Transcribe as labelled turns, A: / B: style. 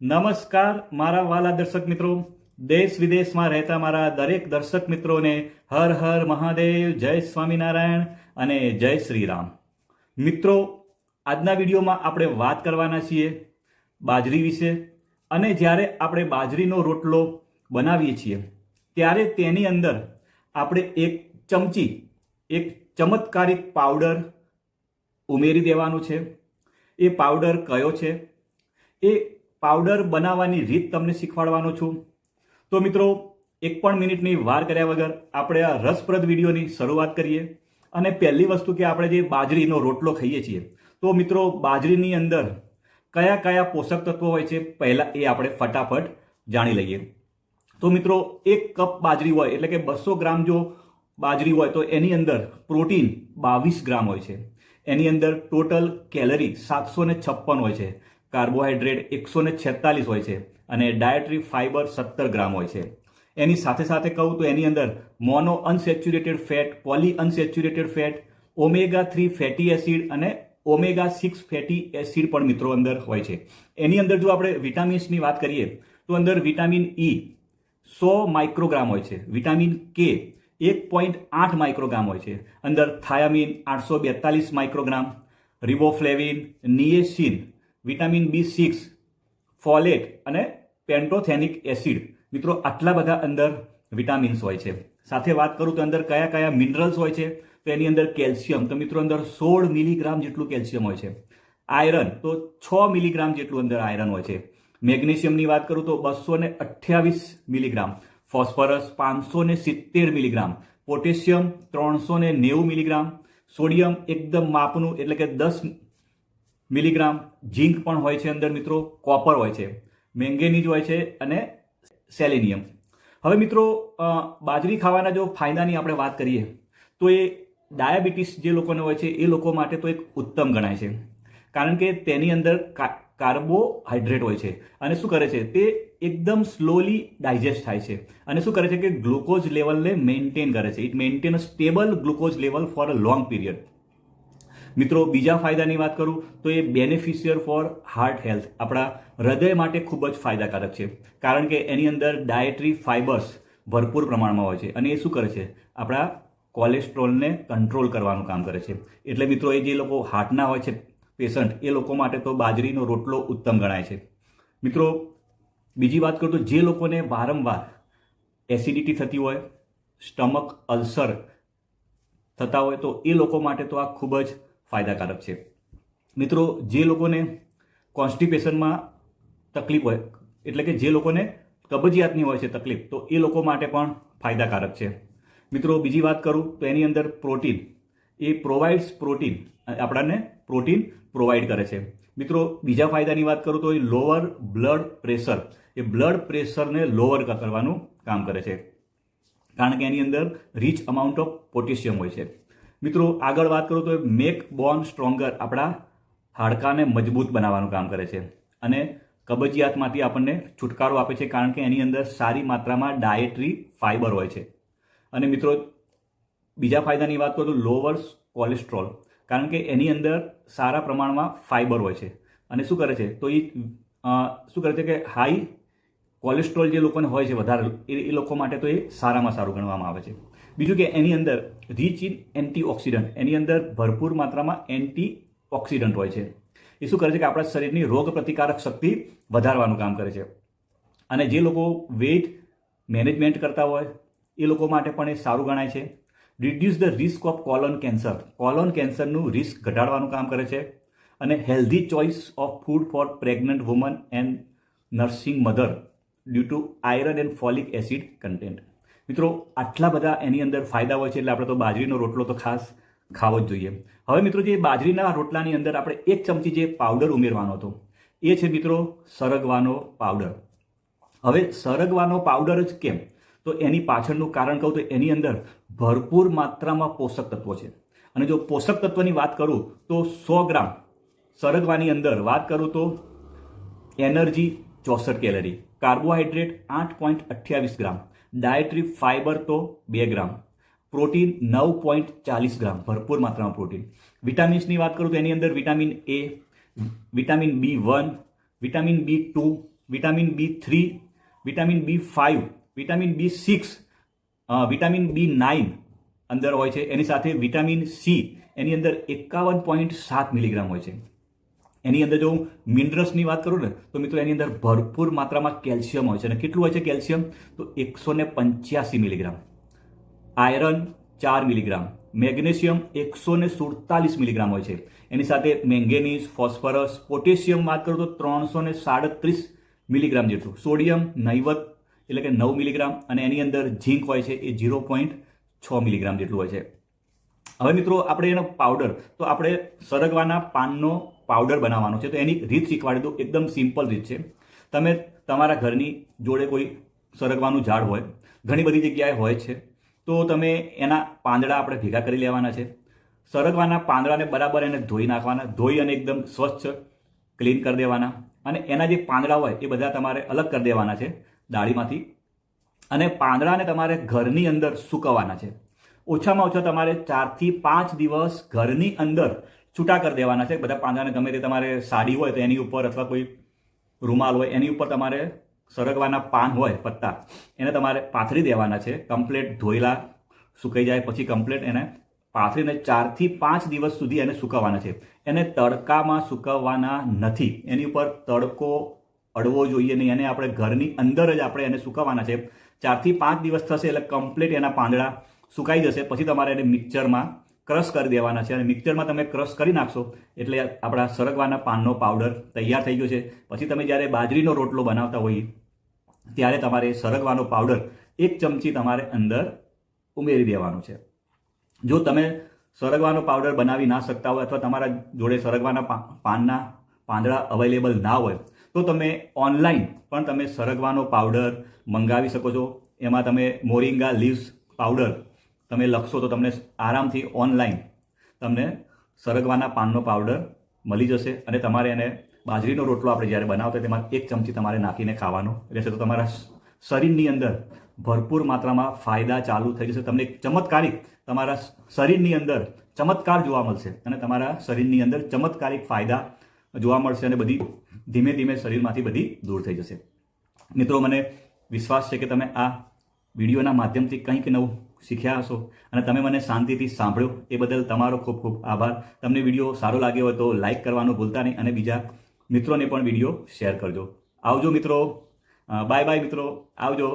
A: નમસ્કાર, મારા વાલા દર્શક મિત્રો. દેશ વિદેશમાં રહેતા મારા દરેક દર્શક મિત્રોને હર હર મહાદેવ, જય સ્વામિનારાયણ અને જય શ્રી રામ મિત્રો, આજના વિડીયોમાં આપણે વાત કરવાના છીએ બાજરી વિશે અને જ્યારે આપણે બાજરીનો રોટલો બનાવીએ છીએ, ત્યારે તેની અંદર આપણે એક ચમચી, એક ચમત્કારિક પાવડર ઉમેરી દેવાનું છે. એ પાવડર કયો છે? એ પાવડર બનાવવાની રીત તમને શીખવાડવાનો છું. તો મિત્રો, એક પણ મિનિટની વાર કર્યા વગર આપણે આ રસપ્રદ વિડીયોની શરૂઆત કરીએ અને પહેલી વસ્તુ કે આપણે જે બાજરીનો રોટલો ખાઈએ છીએ. તો મિત્રો, બાજરીની અંદર કયા કયા પોષક તત્વો હોય છે પહેલાં એ આપણે ફટાફટ જાણી લઈએ. તો મિત્રો, એક કપ બાજરી હોય, એટલે કે બસો ગ્રામ જો બાજરી હોય, તો એની અંદર પ્રોટીન બાવીસ ગ્રામ હોય છે. એની અંદર ટોટલ કેલરી સાતસો ને છપ્પન હોય છે. કાર્બોહાઈડ્રેટ એકસો ને છેતાલીસ હોય છે અને ડાયટરી ફાઇબર સત્તર ગ્રામ હોય છે. એની સાથે સાથે કહું તો એની અંદર mono unsaturated fat, poly unsaturated fat, omega three fatty acid અને ઓમેગા સિક્સ ફેટી એસિડ પણ મિત્રો અંદર હોય છે. એની અંદર જો આપણે વિટામિન્સની વાત કરીએ, તો અંદર વિટામિન ઈ સો માઇક્રોગ્રામ હોય છે. વિટામિન કે એક પોઈન્ટ આઠ માઇક્રોગ્રામ હોય છે. અંદર થાયામીન આઠસો બેતાલીસ microgram, riboflavin, niacin vitamin B six, folate અને પેન્ટોથેનિક એસિડ. મિત્રો, આટલા બધા અંદર વિટામિન્સ હોય છે. સાથે વાત કરું તો અંદર કયા કયા મિનરલ્સ હોય છે? તો એની અંદર કેલ્શિયમ. તો મિત્રો, અંદર સોળ મિલીગ્રામ જેટલું કેલ્શિયમ હોય છે. આયરન. તો છ મિલીગ્રામ જેટલું અંદર આયરન હોય છે. મેગ્નેશિયમની વાત કરું તો બસો ને અઠ્યાવીસ મિલીગ્રામ. ફોસ્ફરસ પાંચસો ને સિત્તેર મિલીગ્રામ. પોટેશિયમ ત્રણસો ને નેવું મિલીગ્રામ. સોડિયમ એકદમ માપનું એટલે કે દસ મિલીગ્રામ ઝીંક પણ હોય છે અંદર મિત્રો, કોપર હોય છે, મેંગેનીઝ હોય છે અને સેલેનિયમ. હવે મિત્રો બાજરી ખાવાના જો ફાયદાની આપણે વાત કરીએ, તો એ ડાયાબિટીસ જે લોકોને હોય છે, એ લોકો માટે તો એક ઉત્તમ ગણાય છે. કારણ કે તેની અંદર કાર્બોહાઈડ્રેટ હોય છે. અને શું કરે છે? તે એકદમ સ્લોલી ડાયજેસ્ટ થાય છે. અને શું કરે છે કે ગ્લુકોઝ લેવલને મેન્ટેન કરે છે. It maintain a stable glucose level for a long period. મિત્રો, બીજા ફાયદાની વાત કરું તો એ બેનિફિશિયર ફોર હાર્ટ હેલ્થ આપણા હૃદય માટે ખૂબ જ ફાયદાકારક છે. કારણ કે એની અંદર ડાયટરી ફાઇબર્સ ભરપૂર પ્રમાણમાં હોય છે. અને એ શું કરે છે? આપણા કોલેસ્ટ્રોલને કંટ્રોલ કરવાનું કામ કરે છે. એટલે મિત્રો, એ જે લોકો હાર્ટના હોય છે પેશન્ટ એ લોકો માટે તો બાજરીનો રોટલો ઉત્તમ ગણાય છે. મિત્રો, બીજી વાત કરું તો જે લોકોને વારંવાર એસિડિટી થતી હોય સ્ટમક અલ્સર થતા હોય તો એ લોકો માટે તો આ ખૂબ જ ફાયદાકારક છે. મિત્રો, જે લોકોને કોન્સ્ટિપેશનમાં તકલીફ હોય, એટલે કે જે લોકોને કબજિયાતની હોય છે તકલીફ, તો એ લોકો માટે પણ ફાયદાકારક છે. મિત્રો, બીજી વાત કરું તો એની અંદર પ્રોટીન, એ પ્રોવાઇડ્સ પ્રોટીન આપણને પ્રોટીન પ્રોવાઈડ કરે છે. મિત્રો, બીજા ફાયદાની વાત કરું તો એ લોઅર બ્લડ પ્રેશર એ બ્લડ પ્રેશરને લોઅર કરવાનું કામ કરે છે. કારણ કે એની અંદર રીચ અમાઉન્ટ ઓફ પોટેશિયમ હોય છે. મિત્રો, આગળ વાત કરું તો મેક બોન સ્ટ્રોંગર આપણા હાડકાને મજબૂત બનાવવાનું કામ કરે છે. અને કબજિયાતમાંથી આપણને છુટકારો આપે છે કારણ કે એની અંદર સારી માત્રામાં ડાયેટરી ફાઇબર હોય છે. અને મિત્રો, બીજા ફાયદાની વાત કરું તો લોવર કોલેસ્ટ્રોલ કારણ કે એની અંદર સારા પ્રમાણમાં ફાઇબર હોય છે. અને શું કરે છે? તો એ શું કરે છે કે હાઈ કોલેસ્ટ્રોલ જે લોકોને હોય છે વધારે, એ લોકો માટે તો એ સારામાં સારું ગણવામાં આવે છે. બીજું કે એની અંદર રીચ ઇન એન્ટીઓક્સિડન્ટ એની અંદર ભરપૂર માત્રામાં એન્ટી ઓક્સિડન્ટ હોય છે. એ શું કરે છે કે આપણા શરીરની રોગ પ્રતિકારક શક્તિ વધારવાનું કામ કરે છે. અને જે લોકો વેઇટ મેનેજમેન્ટ કરતા હોય, એ લોકો માટે પણ એ સારું ગણાય છે. Reduce the risk of colon cancer colon કેન્સરનું રિસ્ક ઘટાડવાનું કામ કરે છે. અને healthy choice of food for pregnant woman and nursing mother due to iron and folic acid content મિત્રો, આટલા બધા એની અંદર ફાયદા હોય છે એટલે આપણે તો બાજરીનો રોટલો તો ખાસ ખાવો જ જોઈએ. હવે મિત્રો, જે બાજરીના રોટલાની અંદર આપણે એક ચમચી જે પાવડર ઉમેરવાનો હતો, એ છે મિત્રો સરગવાનો પાવડર હવે સરગવાનો પાવડર જ કેમ? તો એની પાછળનું કારણ કહું તો એની અંદર ભરપૂર માત્રામાં પોષક તત્વો છે. અને જો પોષક તત્વની વાત કરું તો સો ગ્રામ સરગવાની અંદર વાત કરું તો એનર્જી ચોસઠ કેલરી. કાર્બોહાઈડ્રેટ આઠ પોઈન્ટ અઠ્યાવીસ ગ્રામ. ડાયટરી ફાઇબર તો બે ગ્રામ. પ્રોટીન નવ પોઈન્ટ ચાલીસ ગ્રામ. ભરપૂર માત્રામાં પ્રોટીન. વિટામિન્સની વાત કરું તો એની અંદર vitamin A, vitamin B one, vitamin B two, vitamin B three, vitamin B five, vitamin B six vitamin B nine અંદર હોય છે. એની સાથે વિટામિન સી એની અંદર એકાવન પોઈન્ટ સાત મિલીગ્રામ હોય છે. એની અંદર જો હું મિનરલ્સની વાત કરું ને, તો મિત્રો એની અંદર ભરપૂર માત્રામાં કેલ્શિયમ હોય છે. અને કેટલું હોય છે કેલ્શિયમ? તો એકસો પંચ્યાસી મિલીગ્રામ. આયરન ચાર મિલીગ્રામ. મેગ્નેશિયમ એકસો ને સુડતાલીસ મિલીગ્રામ હોય છે. એની સાથે મેંગેનીઝ, ફોસ્ફરસ, પોટેશિયમ વાત કરું તો ત્રણસો ને સાડત્રીસ મિલીગ્રામ જેટલું. સોડિયમ નૈવત એટલે કે નવ મિલીગ્રામ. અને એની અંદર ઝીંક હોય છે એ ઝીરો પોઈન્ટ છ મિલીગ્રામ જેટલું હોય છે. હવે મિત્રો, આપણે એનો પાવડર, તો આપણે સરગવાના પાનનો પાવડર બનાવવાનો છે. તો એની રીત શીખવાડી દઉં એકદમ સિમ્પલ રીત છે. તમે તમારા ઘરની જોડે કોઈ સરગવાનું ઝાડ હોય, ઘણી બધી જગ્યાએ હોય છે, તો તમે એના પાંદડા આપણે ભેગા કરી લેવાના છે. સરગવાના પાંદડાને બરાબર એને ધોઈ નાખવાના. ધોઈ અને એકદમ સ્વચ્છ ક્લીન કરી દેવાના. અને એના જે પાંદડા હોય એ બધા તમારે અલગ કરી દેવાના છે દાળીમાંથી અને પાંદડાને તમારે ઘરની અંદર સૂકવવાના છે. ઓછામાં ઓછા તમારે ચારથી પાંચ દિવસ ઘરની અંદર છૂટા કરી દેવાના છે. બધા પાંદડાને ગમે તે તમારે સાડી હોય તો એની ઉપર અથવા કોઈ રૂમાલ હોય, એની ઉપર તમારે સરગવાના પાન હોય, પત્તા, એને તમારે પાથરી દેવાના છે. કમ્પ્લેટ ધોયેલા સુકાઈ જાય પછી કમ્પ્લેટ એને પાથરીને ચારથી પાંચ દિવસ સુધી એને સુકવવાના છે. એને તડકામાં સુકવવાના નથી. એની ઉપર તડકો અડવો જોઈએ નહીં. એને આપણે ઘરની અંદર જ આપણે એને સુકવવાના છે. ચારથી પાંચ દિવસ થશે એટલે કમ્પ્લેટ એના પાંદડા સુકાઈ જશે. પછી તમારે એને મિક્સરમાં ક્રશ કરી દેવાના છે અને મિક્સરમાં તમે ક્રશ કરી નાખશો એટલે આપણા સરગવાના પાનનો પાવડર તૈયાર થઈ ગયો છે. પછી તમે જ્યારે બાજરીનો રોટલો બનાવતા હોઈએ, ત્યારે તમારે સરગવાનો પાવડર એક ચમચી તમારે અંદર ઉમેરી દેવાનો છે. જો તમે સરગવાનો પાવડર બનાવી ના શકતા હોય અથવા તમારા જોડે સરગવાના પાનના પાંદડા અવેલેબલ ના હોય, તો તમે ઓનલાઈન પણ તમે સરગવાનો પાવડર મંગાવી શકો છો. એમાં તમે મોરિંગા લીવ્સ પાવડર તમે લખશો તો તમને આરામથી ઓનલાઈન તમને સરગવાના પાનનો પાવડર મળી જશે અને તમારે એને બાજરીનો રોટલો આપણે જ્યારે બનાવતા તેમાં એક ચમચી તમારે નાખીને ખાવાનો રહેશે. તો તમારા શરીરની અંદર ભરપૂર માત્રામાં ફાયદા ચાલુ થઈ જશે. તમને ચમત્કારિક તમારા શરીરની અંદર ચમત્કાર જોવા મળશે અને તમારા શરીરની અંદર ચમત્કારિક ફાયદા જોવા મળશે અને બધી ધીમે ધીમે શરીરમાંથી બધી દૂર થઈ જશે. મિત્રો, મને વિશ્વાસ છે કે તમે આ વિડીયોના માધ્યમથી કંઈક નવું શીખ્યા હશો. અને તમે મને શાંતિથી સાંભળ્યો, એ બદલ તમારો ખૂબ ખૂબ આભાર. તમને વીડિયો સારો લાગ્યો હોય તો લાઇક કરવાનું ભૂલતા નહીં અને બીજા મિત્રોને પણ વીડિયો શેર કરજો. આવજો મિત્રો. બાય બાય મિત્રો. આવજો.